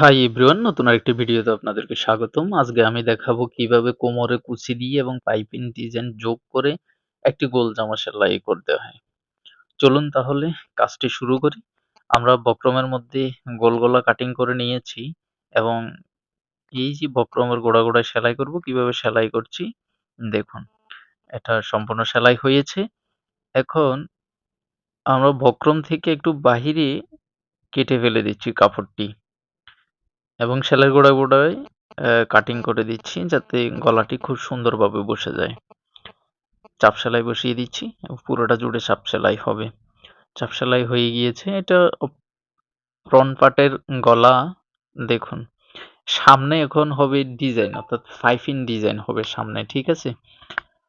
Hi everyone নতুন আরেকটি ভিডিওতে আপনাদেরকে স্বাগতম। আজকে আমি দেখাবো কীভাবে কোমরে কুচি দিয়ে এবং পাইপিং ডিজাইন যোগ করে একটি গোল জামা সেলাই করতে হয়। চলুন তাহলে কাজটি শুরু করি। আমরা বক্রমের মধ্যে গোল গলা কাটিং করে নিয়েছি এবং এই যে বক্রমের গোড়া গোড়ায় সেলাই করব, কীভাবে সেলাই করছি, দেখুন। এটা সম্পূর্ণ সেলাই হয়েছে। এখন আমরা বক্রম থেকে একটু বাহিরে কেটে ফেলে দিচ্ছি কাপড়টি। এবং সেলাই গোড়ায় গোড়ায় কাটিং করে দিচ্ছি যাতে গলাটি খুব সুন্দরভাবে বসে যায়। চাপ সেলাই বসিয়ে দিচ্ছি পুরোটা জুড়ে চাপ সেলাই হবে। চাপ সেলাই হয়ে গিয়েছে, এটা ফ্রন্ট পার্টের গলা, দেখুন। সামনে এখন হবে ডিজাইন অর্থাৎ ফাইভ ইন ডিজাইন হবে সামনে, ঠিক আছে?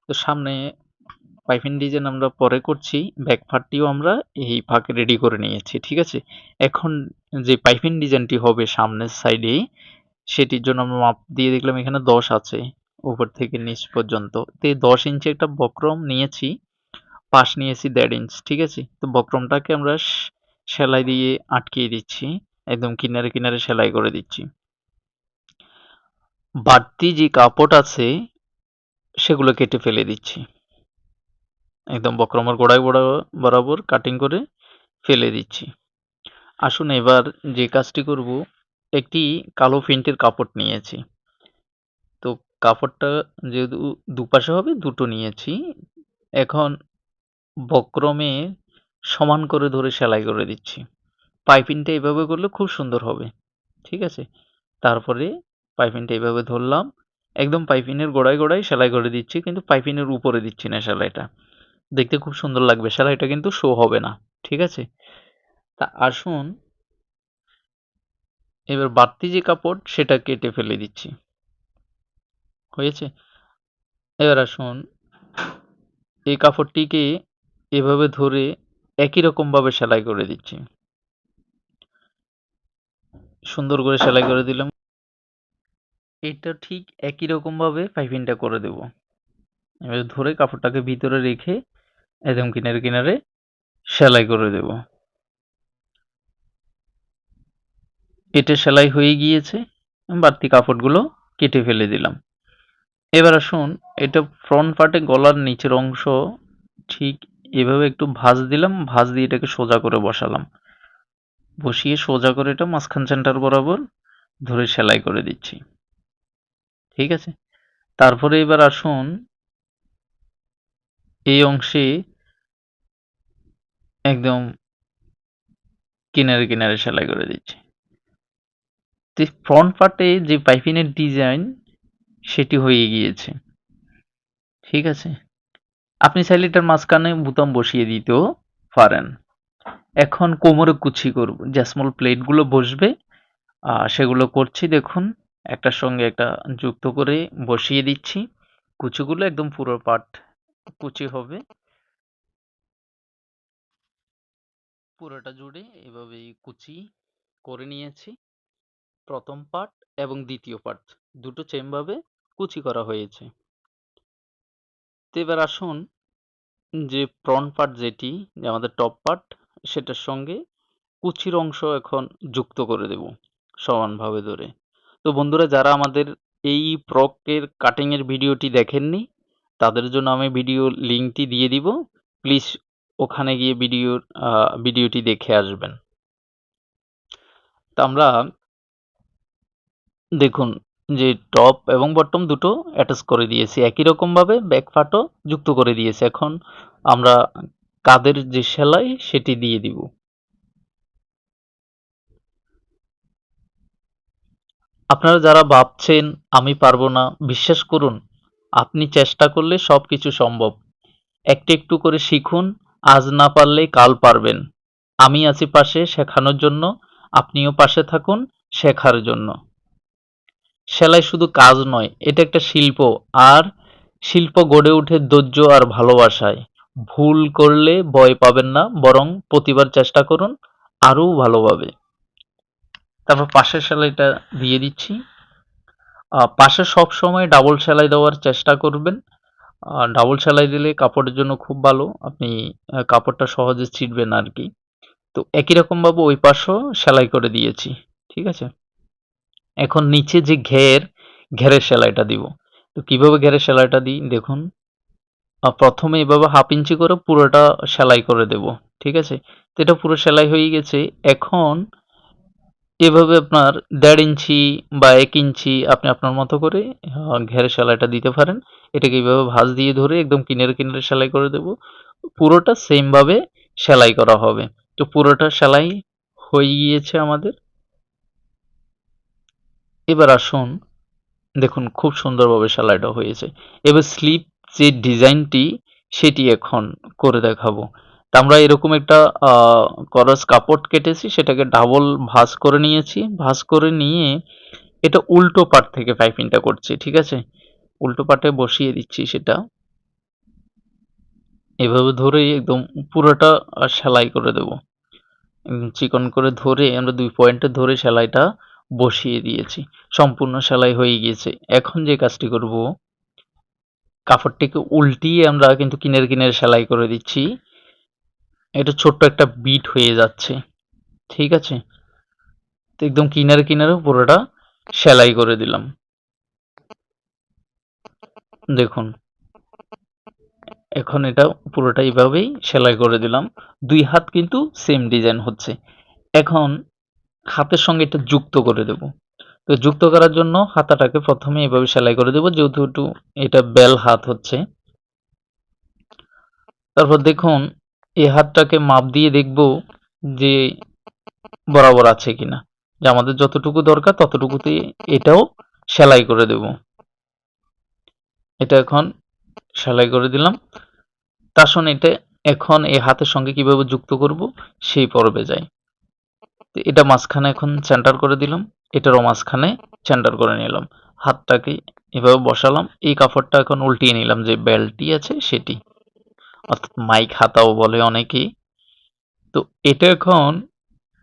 তো সামনে পাইপিং ডিজাইন আমরা পরে করছি ব্যাক পার্টটিও আমরা এই ফাঁকে রেডি করে নিয়েছি, ঠিক আছে? এখন যে পাইপিং ডিজাইনটি হবে সামনের সাইডে সেটির জন্য আমরা মাপ দিয়ে দেখলাম এখানে দশ আছে, উপর থেকে নিচ পর্যন্ত। তো এই দশ ইঞ্চি একটা বক্রম নিয়েছি, পাশ নিয়েছি দেড় ইঞ্চ ঠিক আছে? তো বক্রমটাকে আমরা সেলাই দিয়ে আটকিয়ে দিচ্ছি, একদম কিনারে কিনারে সেলাই করে দিচ্ছি। বাড়তি যে কাপড় আছে, সেগুলো কেটে ফেলে দিচ্ছি। একদম বক্রমের গোড়ায় গোড়া বরাবর কাটিং করে ফেলে দিচ্ছি। আসুন এবার যে কাজটি করব, একটি কালো প্রিন্টের কাপড় নিয়েছি। তো কাপড়টা যেহেতু দুপাশে হবে, দুটো নিয়েছি। এখন বক্রমে সমান করে ধরে সেলাই করে দিচ্ছি। পাইপিংটা এভাবে করলে খুব সুন্দর হবে, ঠিক আছে? তারপরে পাইপিংটা এভাবে ধরলাম। একদম পাইপিনের গোড়ায় গোড়ায় সেলাই করে দিচ্ছি, কিন্তু পাইপিনের উপরে দিচ্ছি না সেলাইটা। দেখতে খুব সুন্দর লাগবে। সেলাইটা কিন্তু শো হবে না। ঠিক আছে? তা আসুন। এবার বাড়তি যে কাপড়, সেটা কেটে ফেলে দিচ্ছি। হয়েছে? এবার আসুন। এই কাপড়টিকে এভাবে ধরে একই রকমভাবে সেলাই করে দিচ্ছি। সুন্দর করে সেলাই করে দিলাম। এটা ঠিক একই রকমভাবে পাইপিংটা করে দেব। এবার ধরে কাপড়টাকে ভিতরে রেখে একদম কিনারে কিনারে সেলাই করে দেব। এটা সেলাই হয়ে গিয়েছে, বাড়তি কাপড়গুলো কেটে ফেলে দিলাম। এবার আসুন, এটা ফ্রন্ট পার্টে গলার নিচের অংশ, ঠিক এভাবে একটু ভাঁজ দিলাম, ভাঁজ দিয়ে এটাকে সোজা করে বসালাম। বসিয়ে সোজা করে এটা মাঝখান সেন্টার বরাবর ধরে সেলাই করে দিচ্ছি। ঠিক আছে? তারপরে এবার আসুন, এই অংশে একদম কিনারে কিনারে সেলাই করে দিচ্ছি। ফ্রন্ট পার্টে যে পাইপিনের ডিজাইন সেটি হয়ে গিয়েছে। ঠিক আছে? আপনি চাইলে এটার মাঝখানে বুতাম বসিয়ে দিতেও পারেন। এখন কোমরে কুচি করব জ্যাসমল প্লেটগুলো বসবে আর সেগুলো করছি। দেখুন, একটার সঙ্গে একটা যুক্ত করে বসিয়ে দিচ্ছি। কুচিগুলো একদম পুরো পার্ট কুচি হবে। পুরোটা জুড়ে এভাবেই কুচি করে নিয়েছি। প্রথম পার্ট এবং দ্বিতীয় পার্ট দুটো চেমভাবে কুচি করা হয়েছে। তো এবার আসুন যে প্রন পার্ট যেটি আমাদের টপ পার্ট সেটার সঙ্গে কুচির অংশ এখন যুক্ত করে দেব সমানভাবে ধরে। তো বন্ধুরা, যারা আমাদের এই প্রকের কাটিংয়ের ভিডিওটি দেখেননি, তাদের জন্য আমি ভিডিও লিঙ্কটি দিয়ে দিব। প্লিজ ওখানে গিয়ে ভিডিওর ভিডিওটি দেখে আসবেন। তা আমরা দেখুন যে টপ এবং বটম দুটো অ্যাটাচ করে দিয়েছি। একই রকমভাবে ব্যাক পার্টও যুক্ত করে দিয়েছি। এখন আমরা কাদের যে সেলাই সেটি দিয়ে দিব। আপনারা যারা ভাবছেন আমি পারব না, বিশ্বাস করুন, আপনি চেষ্টা করলে সব কিছু সম্ভব। একটু একটু করে শিখুন আজ না পারলে কাল পারবেন। আমি আছি পাশে শেখানোর জন্য, আপনিও পাশে থাকুন শেখার জন্য। সেলাই শুধু কাজ নয়, এটা একটা শিল্প, আর শিল্প গড়ে ওঠে ধৈর্য আর ভালোবাসায়। ভুল করলে ভয় পাবেন না, বরং প্রতিবার চেষ্টা করুন আরও ভালোভাবে। তারপর পাশের সেলাইটা দিয়ে দিচ্ছি। পাশে সব সময় ডাবল সেলাই দেওয়ার চেষ্টা করবেন। ডাবল সেলাই দিলে কাপড়ের জন্য খুব ভালো। আপনি কাপড়টা সহজে ছিটবেন আর কি তো একই রকমভাবে ওই পাশেও সেলাই করে দিয়েছি, ঠিক আছে? এখন নিচে যে ঘের, ঘেরের সেলাইটা দিব। তো কীভাবে ঘেরের সেলাইটা দিই? দেখুন প্রথমে এভাবে হাফ ইঞ্চি করে পুরোটা সেলাই করে দেব, ঠিক আছে? তো এটা পুরো সেলাই হয়ে গেছে। এখন এভাবে আপনার দেড় ইঞ্চি বা এক ইঞ্চি আপনি আপনার মতো করে ঘেরের সেলাইটা দিতে পারেন। এটাকে এইভাবে ভাঁজ দিয়ে ধরে একদম কিনারে কিনারে সেলাই করে দেব। পুরোটা সেমভাবে সেলাই করা হবে। তো পুরোটা সেলাই হয়ে গিয়েছে আমাদের। এবার আসুন, দেখুন খুব সুন্দরভাবে সেলাইটা হয়েছে। এবার স্লিপ যে ডিজাইনটি, সেটি এখন করে দেখাবো। তা আমরা এরকম একটা করস কাপড় কেটেছি, সেটাকে ডাবল ভাঁজ করে নিয়েছি। ভাঁজ করে নিয়ে এটা উল্টো পাট থেকে পাইপিংটা করছি, ঠিক আছে? উল্টো পাটে বসিয়ে দিচ্ছি সেটা। এভাবে ধরে একদম পুরোটা সেলাই করে দেব। চিকন করে ধরে আমরা দুই পয়েন্টে ধরে সেলাইটা বসিয়ে দিয়েছি। সম্পূর্ণ সেলাই হয়ে গিয়েছে। এখন যে কাজটি করব, কাপড়টিকে উল্টিয়ে আমরা কিন্তু কিনের কিনের সেলাই করে দিচ্ছি। এটা ছোট্ট একটা বিট হয়ে যাচ্ছে, ঠিক আছে? তো একদম কিনারে কিনারে পুরোটা সেলাই করে দিলাম। দেখুন, এখন এটা পুরোটা এইভাবেই সেলাই করে দিলাম। দুই হাত কিন্তু সেম ডিজাইন হচ্ছে। এখন হাতের সঙ্গে এটা যুক্ত করে দেব। তো যুক্ত করার জন্য হাতাটাকে প্রথমে এভাবে সেলাই করে দেব, যেহেতু একটু এটা বেল হাত হচ্ছে। তারপর দেখুন এই হাতটাকে মাপ দিয়ে দেখব যে বরাবর আছে কিনা। যে আমাদের যতটুকু দরকার ততটুকুতে এটাও সেলাই করে দেব। এটা এখন সেলাই করে দিলাম। তার সঙ্গে এটা এখন এই হাতের সঙ্গে কীভাবে যুক্ত করব সেই পর্বে যাই। এটা মাঝখানে এখন সেন্টার করে দিলাম। এটারও মাঝখানে সেন্টার করে নিলাম। হাতটাকে এভাবে বসালাম। এই কাপড়টা এখন উল্টিয়ে নিলাম যে বেল্টটি আছে সেটি। অর্থাৎ মাইক হাতাও বলে অনেকেই। তো এটা এখন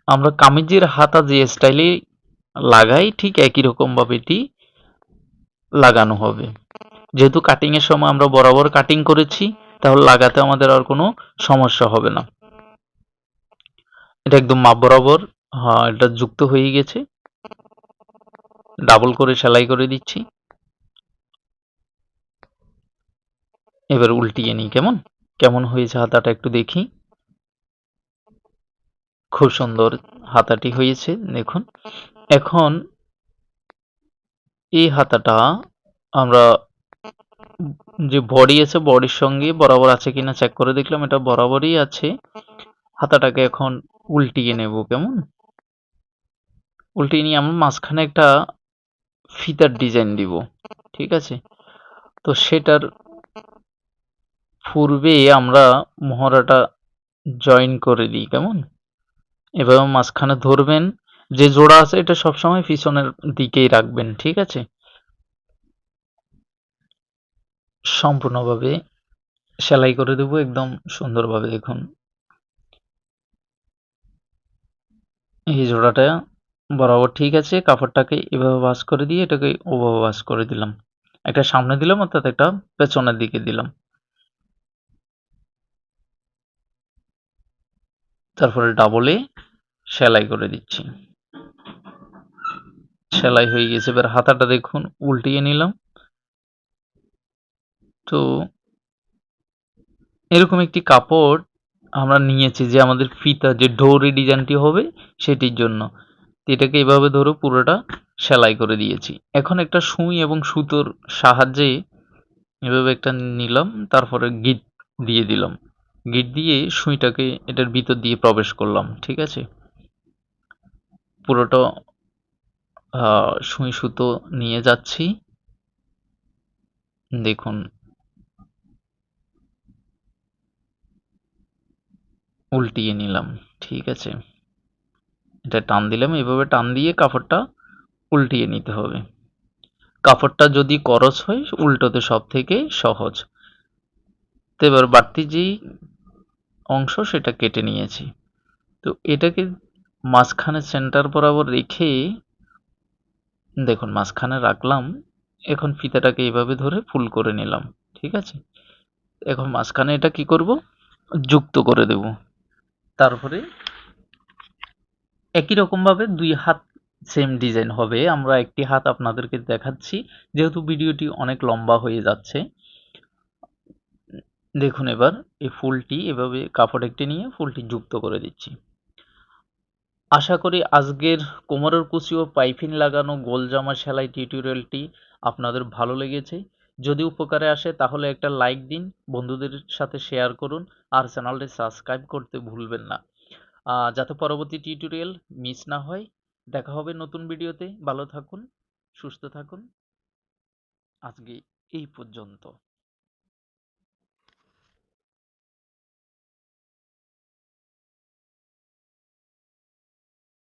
আমরা কামিজের হাতা যে স্টাইলে লাগাই, ঠিক একই রকম ভাবে এটি লাগানো হবে। যেহেতু কাটিং এর সময় আমরা বরাবর কাটিং করেছি, তাহলে লাগাতে আমাদের আর কোনো সমস্যা হবে না। এটা একদম মাপ বরাবর হ্যাঁ এটা যুক্ত হয়ে গেছে। ডাবল করে সেলাই করে দিচ্ছি। এবার উল্টিয়ে নিই, কেমন? কেমন হয়েছে হাতাটা একটু দেখি। খুব সুন্দর হাতাটি হয়েছে, দেখুন। এখন এই হাতাটা আমরা যে বডি আছে, বডির সঙ্গে বরাবর আছে কিনা চেক করে দেখলাম, এটা বরাবরই আছে। হাতাটাকে এখন উল্টিয়ে নেব কেমন? উল্টিয়ে নিয়ে আমরা মাঝখানে একটা ফিতার ডিজাইন দিব, ঠিক আছে? তো সেটার পূর্বে আমরা মহড়াটা জয়েন করে দিই, কেমন? এভাবে মাঝখানে ধরবেন, যে জোড়া আছে এটা সবসময় পিছনের দিকেই রাখবেন, ঠিক আছে? সম্পূর্ণভাবে সেলাই করে দেবো, একদম সুন্দরভাবে দেখুন। এই জোড়াটা বরাবর ঠিক আছে, কাপড়টাকে এভাবে ভাঁজ করে দিয়ে এটাকে ওভাবে ভাঁজ করে দিলাম। একটা সামনে দিলাম, অর্থাৎ একটা পেছনের দিকে দিলাম। তারপরে ডাবলে সেলাই করে দিচ্ছি। সেলাই হয়ে গেছে। এবার হাতাটা দেখুন, উল্টিয়ে নিলাম। তো এরকম একটি কাপড় আমরা নিয়েছি যে আমাদের ফিতা, যে ডোরি ডিজাইনটি হবে সেটির জন্য। এটাকে এভাবে ধরে পুরোটা সেলাই করে দিয়েছি। এখন একটা সুই এবং সুতোর সাহায্যে এভাবে একটা নিলাম, তারপরে গিট দিয়ে দিলাম। গিট দিয়ে সুইটাকে এটার ভিতর দিয়ে প্রবেশ করলাম, ঠিক আছে? পুরোটা সুই সুতো নিয়ে যাচ্ছি। দেখুন। উল্টিয়ে নিলাম, ঠিক আছে? এটা টান দিলাম, এভাবে টান দিয়ে কাপড়টা উল্টিয়ে নিতে হবে। কাপড়টা যদি করস হয়, উল্টোতে সব থেকে সহজ। তো এবার বাড়তি যেই অংশ সেটা কেটে নিয়েছি। তো এটাকে মাঝখানে সেন্টার বরাবর রেখে দেখুন, মাঝখানে রাখলাম, এখন ফিতাটাকে এইভাবে ধরে ফুল করে নিলাম, ঠিক আছে? এখন মাঝখানে এটা কি করব? যুক্ত করে দেব। তারপরে একই রকম ভাবে দুই হাত সেম ডিজাইন হবে। আমরা একটি হাত আপনাদেরকে দেখাচ্ছি, যেহেতু ভিডিওটি অনেক লম্বা হয়ে যাচ্ছে। দেখুন এবার এই ফুলটি এভাবে কাপড় একটি নিয়ে ফুলটি যুক্ত করে দিচ্ছি। আশা করি আজকের কোমরের কুচি ও পাইপিং লাগানো গোল জামা সেলাই টিউটোরিয়ালটি আপনাদের ভালো লেগেছে। যদি উপকারে আসে তাহলে একটা লাইক দিন, বন্ধুদের সাথে শেয়ার করুন আর চ্যানেলটি সাবস্ক্রাইব করতে ভুলবেন না। যাতে পরবর্তী টিউটোরিয়াল মিস না হয়, দেখা হবে নতুন ভিডিওতে। ভালো থাকুন, সুস্থ থাকুন। আজকে এই পর্যন্ত।